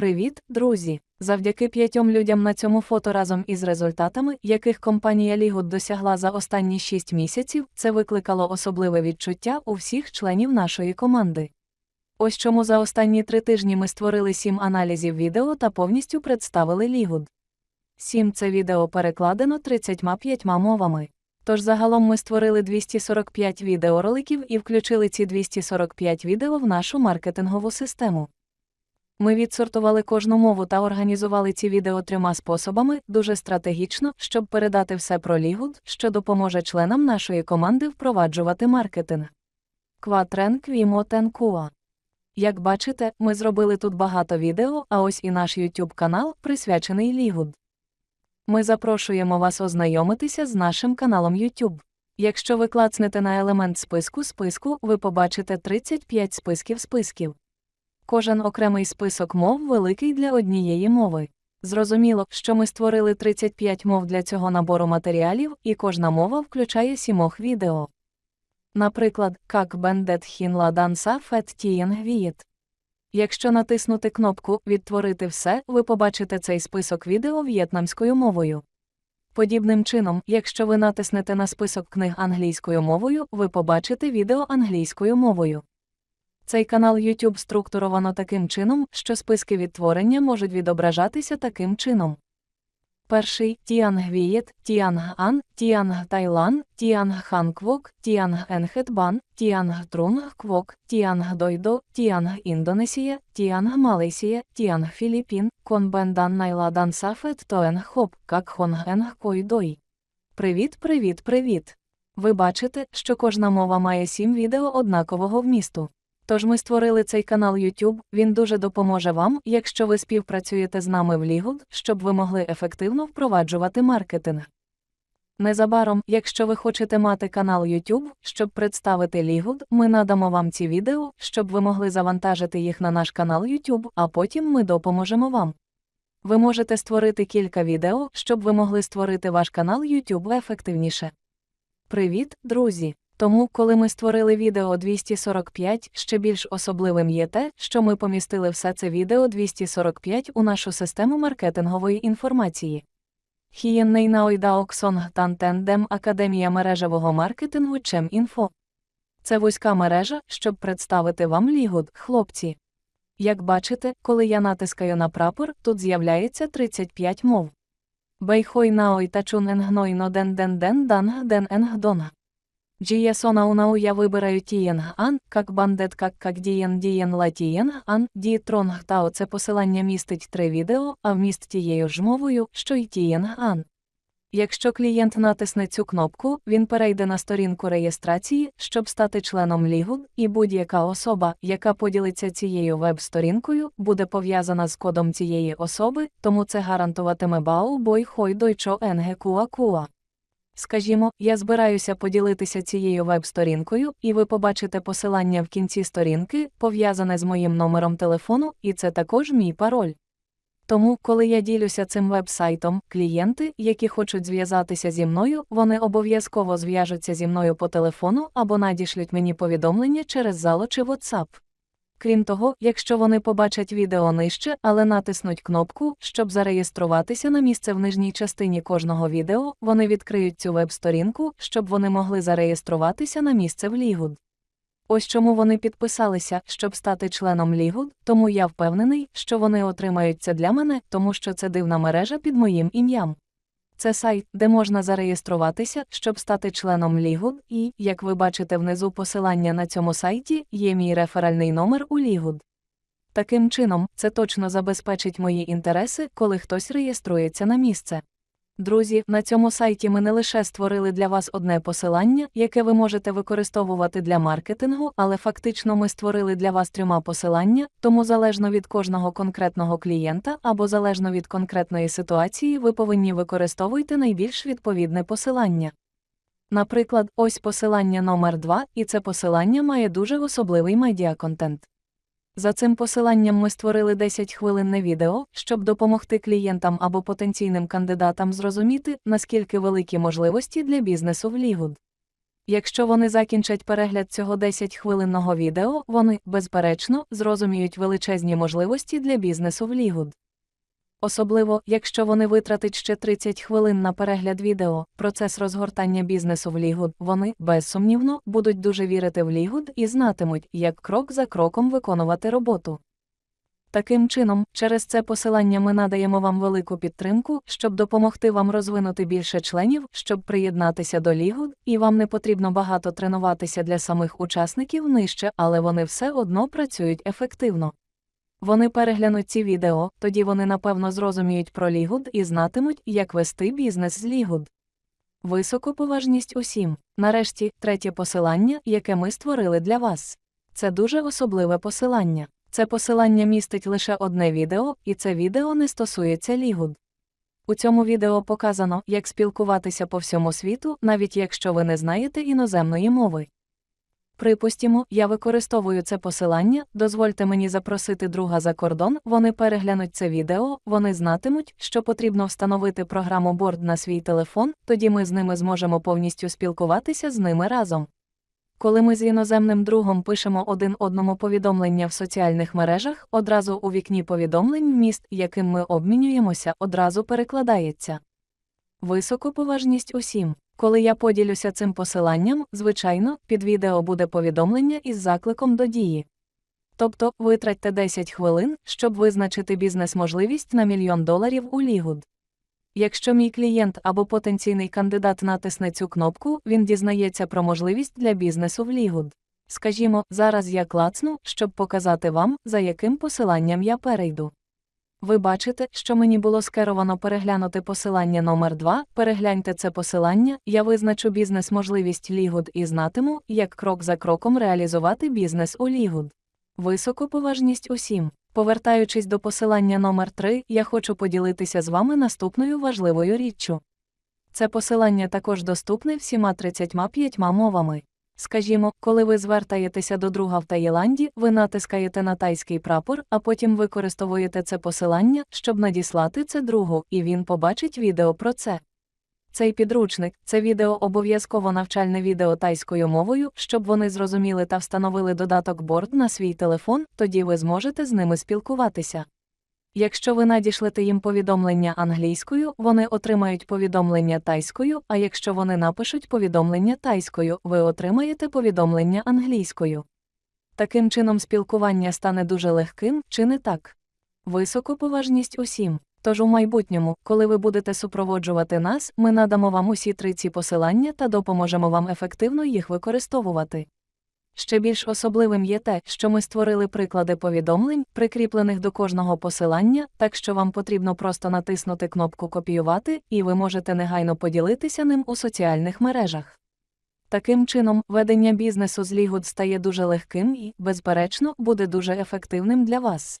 Привіт, друзі! Завдяки п'ятьом людям на цьому фото разом із результатами, яких компанія Лігут досягла за останні 6 місяців, це викликало особливе відчуття у всіх членів нашої команди. Ось чому за останні три тижні ми створили сім аналізів відео та повністю представили Лігуд. Сім це відео перекладено 35 мовами. Тож загалом ми створили 245 відеороликів і включили ці 245 відео в нашу маркетингову систему. Ми відсортували кожну мову та організували ці відео трьома способами, дуже стратегічно, щоб передати все про Лігуд, що допоможе членам нашої команди впроваджувати маркетинг. Кватрен Квімотен Куа. Як бачите, ми зробили тут багато відео, а ось і наш YouTube канал, присвячений Лігуд. Ми запрошуємо вас ознайомитися з нашим каналом YouTube. Якщо ви клацнете на елемент списку списку, ви побачите 35 списків списків. Кожен окремий список мов великий для однієї мови. Зрозуміло, що ми створили 35 мов для цього набору матеріалів, і кожна мова включає сімох відео. Наприклад, «Как бендет хінла данса фет тієн вієт». Якщо натиснути кнопку Відтворити все, ви побачите цей список відео в'єтнамською мовою. Подібним чином, якщо ви натиснете на список книг англійською мовою, ви побачите відео англійською мовою. Цей канал YouTube структуровано таким чином, що списки відтворення можуть відображатися таким чином. Перший Тіанг Вієт, Тіанг Ан, Тіанг Тайлан, Тіанг Ханквок, Тіанг Енхетбан, Тіанг Трунг Квок, Тіанг Дойдо, Тіанг Індонесія, Тіанг Малайсія, Тіанг Філіппін, Конбендан Найладан Сафет Тоенг Хоп, Как Хонг Енг Койдой. Привіт, привіт, привіт! Ви бачите, що кожна мова має сім відео однакового вмісту. Тож ми створили цей канал YouTube, він дуже допоможе вам, якщо ви співпрацюєте з нами в Лігуд, щоб ви могли ефективно впроваджувати маркетинг. Незабаром, якщо ви хочете мати канал YouTube, щоб представити Лігуд, ми надамо вам ці відео, щоб ви могли завантажити їх на наш канал YouTube, а потім ми допоможемо вам. Ви можете створити кілька відео, щоб ви могли створити ваш канал YouTube ефективніше. Привіт, друзі! Тому, коли ми створили відео 245, ще більш особливим є те, що ми помістили все це відео 245 у нашу систему маркетингової інформації. Тантендем Академія мережевого маркетингу Чем.Інфо. Це вузька мережа, щоб представити вам лігуд, хлопці. Як бачите, коли я натискаю на прапор, тут з'являється 35 мов. Бейхой наой та чун енгнойно ден ден ден данг ден енгдонг. Джієсона унау я вибираю тієнг ан, как бандет как как ла тієнг ан, ді тронг тао це посилання містить три відео, а вміст тією ж мовою, що й тієнг ан. Якщо клієнт натисне цю кнопку, він перейде на сторінку реєстрації, щоб стати членом Лігуд, і будь-яка особа, яка поділиться цією веб-сторінкою, буде пов'язана з кодом цієї особи, тому це гарантуватиме Бау Бой Хой Дойчо Енге Куа Куа. Скажімо, я збираюся поділитися цією веб-сторінкою, і ви побачите посилання в кінці сторінки, пов'язане з моїм номером телефону, і це також мій пароль. Тому, коли я ділюся цим веб-сайтом, клієнти, які хочуть зв'язатися зі мною, вони обов'язково зв'яжуться зі мною по телефону або надішлють мені повідомлення через зало чи WhatsApp. Крім того, якщо вони побачать відео нижче, але натиснуть кнопку, щоб зареєструватися на місце в нижній частині кожного відео, вони відкриють цю веб-сторінку, щоб вони могли зареєструватися на місце в Лігуд. Ось чому вони підписалися, щоб стати членом Лігуд, тому я впевнений, що вони отримають це для мене, тому що це дивна мережа під моїм ім'ям. Це сайт, де можна зареєструватися, щоб стати членом Лігуд, і, як ви бачите внизу посилання на цьому сайті, є мій реферальний номер у Лігуд. Таким чином, це точно забезпечить мої інтереси, коли хтось реєструється на місце. Друзі, на цьому сайті ми не лише створили для вас одне посилання, яке ви можете використовувати для маркетингу, але фактично ми створили для вас трьома посилання, тому залежно від кожного конкретного клієнта або залежно від конкретної ситуації, ви повинні використовувати найбільш відповідне посилання. Наприклад, ось посилання номер 2 і це посилання має дуже особливий медіаконтент. За цим посиланням ми створили 10 хвилинне відео, щоб допомогти клієнтам або потенційним кандидатам зрозуміти, наскільки великі можливості для бізнесу в Лігуд. Якщо вони закінчать перегляд цього 10-хвилинного відео, вони, безперечно, зрозуміють величезні можливості для бізнесу в Лігуд. Особливо, якщо вони витратять ще 30 хвилин на перегляд відео, процес розгортання бізнесу в Лігуд, вони, безсумнівно, будуть дуже вірити в Лігуд і знатимуть, як крок за кроком виконувати роботу. Таким чином, через це посилання ми надаємо вам велику підтримку, щоб допомогти вам розвинути більше членів, щоб приєднатися до Лігуд, і вам не потрібно багато тренуватися для самих учасників нижче, але вони все одно працюють ефективно. Вони переглянуть ці відео, тоді вони напевно зрозуміють про Лігуд і знатимуть, як вести бізнес з Лігуд. Високоповажність усім. Нарешті, третє посилання, яке ми створили для вас. Це дуже особливе посилання. Це посилання містить лише одне відео, і це відео не стосується Лігуд. У цьому відео показано, як спілкуватися по всьому світу, навіть якщо ви не знаєте іноземної мови. Припустімо, я використовую це посилання, дозвольте мені запросити друга за кордон, вони переглянуть це відео, вони знатимуть, що потрібно встановити програму Борд на свій телефон, тоді ми з ними зможемо повністю спілкуватися з ними разом. Коли ми з іноземним другом пишемо один одному повідомлення в соціальних мережах, одразу у вікні повідомлень вміст, яким ми обмінюємося, одразу перекладається. Високоповажність усім. Коли я поділюся цим посиланням, звичайно, під відео буде повідомлення із закликом до дії. Тобто, витратьте 10 хвилин, щоб визначити бізнес-можливість на мільйон доларів у Лігуд. Якщо мій клієнт або потенційний кандидат натисне цю кнопку, він дізнається про можливість для бізнесу в Лігуд. Скажімо, зараз я клацну, щоб показати вам, за яким посиланням я перейду. Ви бачите, що мені було скеровано переглянути посилання номер 2 Перегляньте це посилання, я визначу бізнес-можливість Лігуд і знатиму, як крок за кроком реалізувати бізнес у Лігуд. Високоповажність усім. Повертаючись до посилання номер 3 я хочу поділитися з вами наступною важливою річчю. Це посилання також доступне всіма 35 мовами. Скажімо, коли ви звертаєтеся до друга в Таїланді, ви натискаєте на тайський прапор, а потім використовуєте це посилання, щоб надіслати це другу, і він побачить відео про це. Цей підручник це відео обов'язково навчальне відео тайською мовою, щоб вони зрозуміли та встановили додаток борд на свій телефон, тоді ви зможете з ними спілкуватися. Якщо ви надішлете їм повідомлення англійською, вони отримають повідомлення тайською, а якщо вони напишуть повідомлення тайською, ви отримаєте повідомлення англійською. Таким чином спілкування стане дуже легким, чи не так? Високоповажність усім. Тож у майбутньому, коли ви будете супроводжувати нас, ми надамо вам усі три ці посилання та допоможемо вам ефективно їх використовувати. Ще більш особливим є те, що ми створили приклади повідомлень, прикріплених до кожного посилання, так що вам потрібно просто натиснути кнопку Копіювати, і ви можете негайно поділитися ним у соціальних мережах. Таким чином, ведення бізнесу з Лігуд стає дуже легким і, безперечно, буде дуже ефективним для вас.